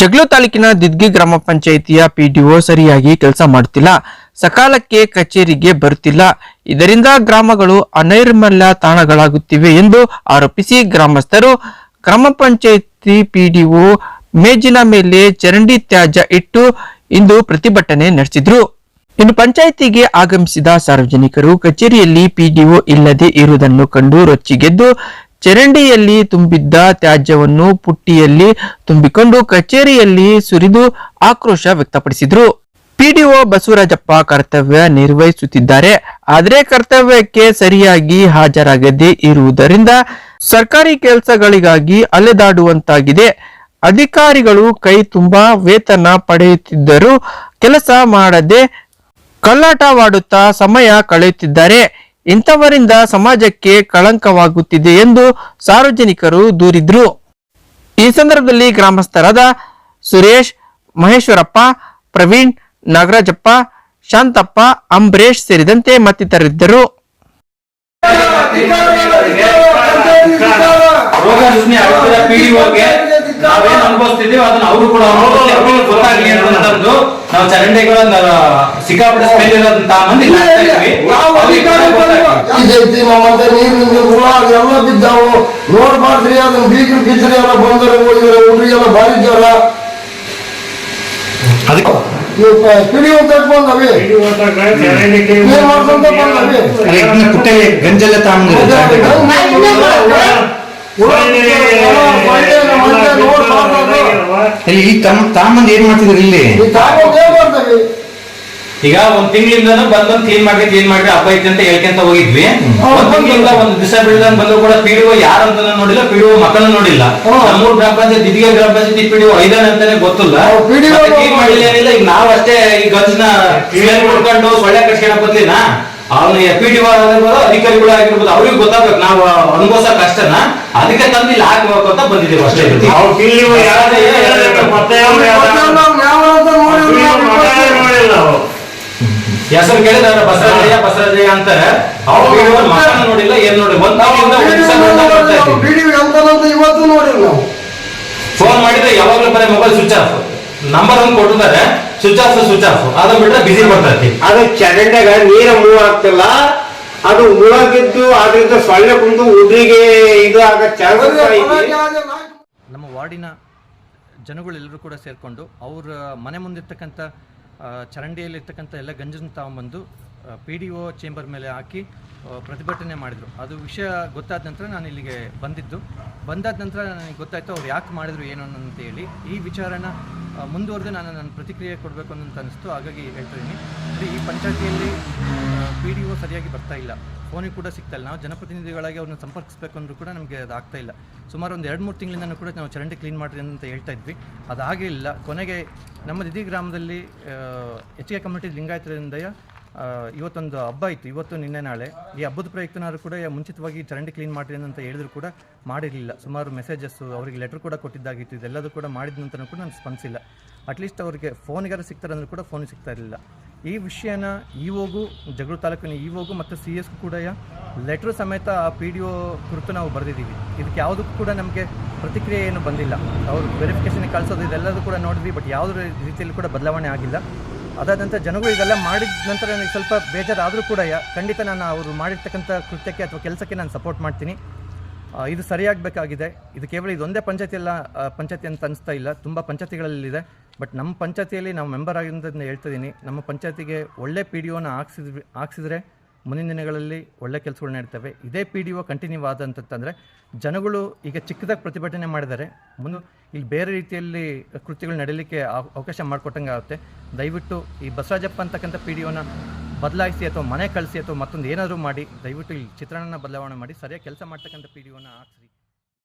ಜಗ್ಲು ತಾಲೂಕಿನ ದಿದ್ಗಿ ಗ್ರಾಮ ಪಂಚಾಯಿತಿಯ ಪಿಡಿಒ ಸರಿಯಾಗಿ ಕೆಲಸ ಮಾಡುತ್ತಿಲ್ಲ ಸಕಾಲಕ್ಕೆ ಕಚೇರಿಗೆ ಬರುತ್ತಿಲ್ಲ. ಇದರಿಂದ ಗ್ರಾಮಗಳು ಅನೈರ್ಮಲ್ಯ ತಾಣಗಳಾಗುತ್ತಿವೆ ಎಂದು ಆರೋಪಿಸಿ ಗ್ರಾಮಸ್ಥರು ಗ್ರಾಮ ಪಂಚಾಯಿತಿ ಪಿಡಿಒ ಮೇಜಿನ ಮೇಲೆ ಚರಂಡಿ ತ್ಯಾಜ್ಯ ಇಟ್ಟು ಇಂದು ಪ್ರತಿಭಟನೆ ನಡೆಸಿದ್ರು. ಇನ್ನು ಪಂಚಾಯಿತಿಗೆ ಆಗಮಿಸಿದ ಸಾರ್ವಜನಿಕರು ಕಚೇರಿಯಲ್ಲಿ ಪಿಡಿಒ ಇಲ್ಲದೆ ಇರುವುದನ್ನು ಕಂಡು ರೊಚ್ಚಿಗೆದ್ದು ಚರಂಡಿಯಲ್ಲಿ ತುಂಬಿದ್ದ ತ್ಯಾಜ್ಯವನ್ನು ಪುಟ್ಟಿಯಲ್ಲಿ ತುಂಬಿಕೊಂಡು ಕಚೇರಿಯಲ್ಲಿ ಸುರಿದು ಆಕ್ರೋಶ ವ್ಯಕ್ತಪಡಿಸಿದ್ರು. ಪಿಡಿಒ ಬಸವರಾಜಪ್ಪ ಕರ್ತವ್ಯ ನಿರ್ವಹಿಸುತ್ತಿದ್ದಾರೆ. ಆದರೆ ಕರ್ತವ್ಯಕ್ಕೆ ಸರಿಯಾಗಿ ಹಾಜರಾಗದೆ ಇರುವುದರಿಂದ ಸರ್ಕಾರಿ ಕೆಲಸಗಳಿಗಾಗಿ ಅಲೆದಾಡುವಂತಾಗಿದೆ. ಅಧಿಕಾರಿಗಳು ಕೈ ತುಂಬಾ ವೇತನ ಪಡೆಯುತ್ತಿದ್ದರೂ ಕೆಲಸ ಮಾಡದೆ ಕಲ್ಲಾಟವಾಡುತ್ತಾ ಸಮಯ ಕಳೆಯುತ್ತಿದ್ದಾರೆ. ಇಂಥವರಿಂದ ಸಮಾಜಕ್ಕೆ ಕಳಂಕವಾಗುತ್ತಿದೆ ಎಂದು ಸಾರ್ವಜನಿಕರು ದೂರಿದ್ರು. ಈ ಸಂದರ್ಭದಲ್ಲಿ ಗ್ರಾಮಸ್ಥರಾದ ಸುರೇಶ್ ಮಹೇಶ್ವರಪ್ಪ ಪ್ರವೀಣ್ ನಾಗರಾಜಪ್ಪ ಶಾಂತಪ್ಪ ಅಂಬರೇಶ್ ಸೇರಿದಂತೆ ಮತ್ತಿತರರಿದ್ದರು. ರೋಗ ರುಜಿನ ಆಗುತ್ತಿದೆ ಪಿಡಿಒಗೆ ನಾವೇನ್ ಅನುಭವಿಸ್ತಿದೀವಿ ಅದನ್ನ ಅವರು ಕೂಡ ಅನುಭವಿಸ್ಲಿ ಅವ್ರಿಗೆ ಗೊತ್ತಾಗ್ಲಿ ಅಂತಂದು ನಾವು ಚರಂಡಿಗಳನ್ನ ಸಿಕ್ಕಾಪಟ್ಟೆ ಸ್ಮೆಲ್ ಇರೋದಂತ ಮಂದಿ ಇದೈತಿ ನಮ್ಮಂತ ನೀರಿನ ಹುಳ ಎಲ್ಲ ಬಿದ್ದಾವು? ನೋಡ್ಬಾರ್ದ್ರಿ ಅದನ್ನ ಬೀಗ್ರು ಗಿಜ್ರಿ ಎಲ್ಲ ಬಂದರೆ ಹೋಗಿದ್ರೆ ಹುಡುಗಿಯೆಲ್ಲ ಭಾರಿ ಜ್ವರ. ಗಂಜಲ ತಗೊಂಡು ಇಲ್ಲಿ ತಮ್ಮ ಏನ್ ಮಾಡ್ತಿದ್ರು ಇಲ್ಲಿ ಈ ತಾಕೊಂಡ್ ಏನ್ ಮಾಡ್ತೇವಿ ಈಗ ಒಂದ್ ತಿಂಗಳಿಂದನೂ ಬಂದ್ ಕ್ಲೀನ್ ಮಾಡ್ರಿ ಕ್ಲೀನ್ ಮಾಡ್ರಿ ಹಬ್ಬ ಐತಿ ಅಂತ ಹೇಳ್ಕೊಂತ ಹೋಗಿದ್ವಿ. ಒಂದ್ ಒಂದ್ ದಿವಸ ಬಿಡದಂಗ್ ಬಂದ್ರು ಕೂಡ ಪಿಡಿಒ ಯಾರಂತ ನೋಡಿಲ್ಲ ಪಿಡಿಒ ಮಕ್ಕಳನ್ನ ನೋಡಿಲ್ಲ. ನಮ್ಮೂರ್ ಗ್ರಾಮ ಪಂಚಾಯತ್ ದಿದಿಗೆ ಗ್ರಾಮ ಪಂಚಾಯತ್ ಪಿಡಿಒ ಐದನ ಅಂತಾನೆ ಗೊತ್ತಿಲ್ಲ. ಕ್ಲೀನ್ ಮಾಡಿಲ್ಲ ಏನಿಲ್ಲ ಈಗ ನಾವ್ ಅಷ್ಟೇ ಈ ಗಂಜನ ಕ್ಲೀನ್ ಮಾಡ್ಕೊಂಡು ಸೊಳ್ಳೆ ಕಟ್ಸ್ಕೊಳ ಬದ್ಲಿನ? ಅವ್ನ ಡಿ ಆಗಿರ್ಬೋದು ಅಧಿಕಾರಿಗಳು ಆಗಿರ್ಬೋದು ಅವ್ರಿಗೆ ಗೊತ್ತಾಗ್ಬೇಕು ನಾವು ಅನುಭವಿಸೋ ಕಷ್ಟನ ಅದಕ್ಕೆ ತಂದು ಇಲ್ಲಿ ಹಾಕ್ಬೇಕು ಅಂತ ಬಂದಿದ್ದೀವಿ ಅಷ್ಟೇ. PDO ಹೆಸರು ಕೇಳಿದ್ರೆ ಬಸವರಾಜಯ್ಯ ಬಸವರಾಜಯ್ಯ ಅಂತಾರೆ. ಅವ್ರು PDO ಮಕ್ಕಳನ್ನ ನೋಡಿಲ್ಲ ಏನ್ ನೋಡಿ ಒಂದ್ ಇವತ್ತು ನೋಡಿಲ್ಲ ಫೋನ್ ಮಾಡಿದ್ರೆ ಯಾವಾಗ್ಲೂ ಬರೀ ಮೊಬೈಲ್ ಸ್ವಿಚ್ ಆಫ್. ನಂಬರ್ ಒಂದು ಕೊಟ್ಟಿದ್ದಾರೆ ಸ್ವಿಚ್ ಆಫ್ ಸ್ವಿಚ್ ಆಫ್. ಅದನ್ನ ಬಿಟ್ರೆ ಬಿಸಿ ಬರ್ತೈತಿ ಅದು ಚರಂಡಾಗ ನೀರ ಮೂವ್ ಆಗ್ತಿಲ್ಲ. ಅದು ಮುಳಗಿದ್ದು ಅದರಿಂದ ಸೊಳ್ಳೆ ಕುಂದು ಉದ್ರಿಗೆ ಇದು ಆಗ ನಮ್ಮ ವಾರ್ಡಿನ ಜನಗಳೆಲ್ಲರೂ ಕೂಡ ಸೇರಿಕೊಂಡು ಅವ್ರ ಮನೆ ಮುಂದಿರ್ತಕ್ಕಂಥ ಚರಂಡಿಯಲ್ಲಿರ್ತಕ್ಕಂಥ ಎಲ್ಲ ಗಂಜನ್ನು ತಗೊಂಬಂದು ಪಿ ಡಿ ಒ ಚೇಂಬರ್ ಮೇಲೆ ಹಾಕಿ ಪ್ರತಿಭಟನೆ ಮಾಡಿದರು. ಅದು ವಿಷಯ ಗೊತ್ತಾದ ನಂತರ ನಾನು ಇಲ್ಲಿಗೆ ಬಂದಿದ್ದು. ಬಂದಾದ ನಂತರ ನನಗೆ ಗೊತ್ತಾಯಿತು ಅವ್ರು ಯಾಕೆ ಮಾಡಿದ್ರು, ಏನು ಅಂತ ಹೇಳಿ. ಈ ವಿಚಾರನ ಮುಂದುವರೆದು ನಾನು ನನ್ನ ಪ್ರತಿಕ್ರಿಯೆ ಕೊಡಬೇಕು ಅಂತ ಅನಿಸ್ತು. ಹಾಗಾಗಿ ಹೇಳ್ತಾ ಇದ್ದೀನಿ. ಈ ಪಂಚಾಯತಿಯಲ್ಲಿ ಪಿ ಡಿ ಒ ಸರಿಯಾಗಿ ಬರ್ತಾ ಇಲ್ಲ. ಫೋನಿಗೆ ಕೂಡ ಸಿಗ್ತಾ ಇಲ್ಲ. ನಾವು ಜನಪ್ರತಿನಿಧಿಗಳಾಗಿ ಅವ್ರನ್ನ ಸಂಪರ್ಕಿಸಬೇಕು ಅಂದ್ರೂ ಕೂಡ ನಮಗೆ ಅದು ಆಗ್ತಾ ಇಲ್ಲ. ಸುಮಾರು ಒಂದು ಎರಡು ಮೂರು ತಿಂಗಳಿಂದ ಕೂಡ ನಾವು ಚರಂಡಿ ಕ್ಲೀನ್ ಮಾಡಿರಿ ಅಂತ ಹೇಳ್ತಾ ಇದ್ವಿ. ಅದು ಹಾಗೇ ಇಲ್ಲ. ಕೊನೆಗೆ ನಮ್ಮ ದಿದಿ ಗ್ರಾಮದಲ್ಲಿ ಎಚ್ ಕೆ ಕಮ್ಯುನಿಟಿ ಲಿಂಗಾಯತರಿಂದ ಆ, ಇವತ್ತೊಂದು ಹಬ್ಬ ಇತ್ತು. ಇವತ್ತು ನಿನ್ನೆ ನಾಳೆ. ಈ ಹಬ್ಬದ ಪ್ರಯುಕ್ತನಾದ್ರು ಕೂಡ ಮುಂಚಿತವಾಗಿ ಚರಂಡಿ ಕ್ಲೀನ್ ಮಾಡಿರಿ ಅಂತ ಹೇಳಿದ್ರು ಕೂಡ ಮಾಡಿರಲಿಲ್ಲ. ಸುಮಾರು ಮೆಸೇಜಸ್ಸು ಅವರಿಗೆ ಲೆಟರ್ ಕೂಡ ಕೊಟ್ಟಿದ್ದಾಗಿತ್ತು. ಇದೆಲ್ಲದೂ ಕೂಡ ಮಾಡಿದ ನಂತರ ಕೂಡ ನಾನು ಸ್ಪಂದಿಸಿಲ್ಲ. ಅಟ್ಲೀಸ್ಟ್ ಅವರಿಗೆ ಫೋನಿಗಾರ ಸಿಗ್ತಾರೆ ಅಂದರೂ ಕೂಡ ಫೋನ್ ಸಿಗ್ತಾ ಇರಲಿಲ್ಲ. ಈ ವಿಷಯನ ಇಒಗೂ ಜಗಳೂರು ತಾಲೂಕಿನ ಇಒಗೂ ಮತ್ತು ಸಿ ಎಸ್ಗೂ ಕೂಡ ಲೆಟ್ರ್ ಸಮೇತ ಆ ಪಿ ಡಿ ಒ ಕುರಿತು ನಾವು ಬರೆದಿದ್ದೀವಿ. ಇದಕ್ಕೆ ಯಾವುದಕ್ಕೂ ಕೂಡ ನಮಗೆ ಪ್ರತಿಕ್ರಿಯೆ ಏನು ಬಂದಿಲ್ಲ. ಅವರು ವೆರಿಫಿಕೇಷನ್ ಕಳಿಸೋದು ಇದೆಲ್ಲದೂ ಕೂಡ ನೋಡಿದ್ವಿ ಬಟ್ ಯಾವುದೇ ರೀತಿಯಲ್ಲಿ ಕೂಡ ಬದಲಾವಣೆ ಆಗಿಲ್ಲ. ಅದಾದಂಥ ಜನಗಳು ಇದೆಲ್ಲ ಮಾಡಿದ ನಂತರ ನನಗೆ ಸ್ವಲ್ಪ ಬೇಜಾರಾದರೂ ಕೂಡ ಖಂಡಿತ ನಾನು ಅವರು ಮಾಡಿರ್ತಕ್ಕಂಥ ಕೃತ್ಯಕ್ಕೆ ಅಥವಾ ಕೆಲಸಕ್ಕೆ ನಾನು ಸಪೋರ್ಟ್ ಮಾಡ್ತೀನಿ. ಇದು ಸರಿಯಾಗಬೇಕಾಗಿದೆ. ಇದು ಕೇವಲ ಇದೊಂದೇ ಪಂಚಾಯತಿ ಎಲ್ಲ ಆ, ಪಂಚಾಯತಿ ಅಂತ ಅನಿಸ್ತಾ ಇಲ್ಲ. ತುಂಬ ಪಂಚಾಯತಿಗಳಲ್ಲಿದೆ. ಬಟ್ ನಮ್ಮ ಪಂಚಾಯತಿಯಲ್ಲಿ ನಾವು ಮೆಂಬರ್ ಆಗಿರೋದನ್ನ ಹೇಳ್ತಿದ್ದೀನಿ ನಮ್ಮ ಪಂಚಾಯತಿಗೆ ಒಳ್ಳೆ ಪಿ ಡಿ ಒನ ಹಾಕ್ಸಿದ್ರೆ ಮುಂದಿನ ದಿನಗಳಲ್ಲಿ ಒಳ್ಳೆ ಕೆಲಸಗಳು ನಡೀತವೆ. ಇದೇ ಪಿ ಡಿ ಒ ಕಂಟಿನ್ಯೂ ಆದಂತಂದರೆ ಜನಗಳು ಈಗ ಚಿಕ್ಕದಾಗಿ ಪ್ರತಿಭಟನೆ ಮಾಡಿದ್ದಾರೆ. ಮುಂದೆ ಇಲ್ಲಿ ಬೇರೆ ರೀತಿಯಲ್ಲಿ ಕೃತಿಗಳು ನಡೀಲಿಕ್ಕೆ ಅವ- ಅವಕಾಶ ಮಾಡಿಕೊಟ್ಟಂಗೆ ಆಗುತ್ತೆ ದಯವಿಟ್ಟು ಈ ಬಸವರಾಜಪ್ಪ ಅಂತಕ್ಕಂಥ ಪಿ ಡಿ ಒನ ಬದಲಾಯಿಸಿ ಅಥವಾ ಮನೆ ಕಳಿಸಿ ಅಥವಾ ಮತ್ತೊಂದು ಏನಾದರೂ ಮಾಡಿ, ದಯವಿಟ್ಟು ಇಲ್ಲಿ ಚಿತ್ರಣನ ಬದಲಾವಣೆ ಮಾಡಿ, ಸರಿಯಾಗಿ ಕೆಲಸ ಮಾಡ್ತಕ್ಕಂಥ ಪಿ ಡಿ ಒನ ಹಾಕ್ಸಿ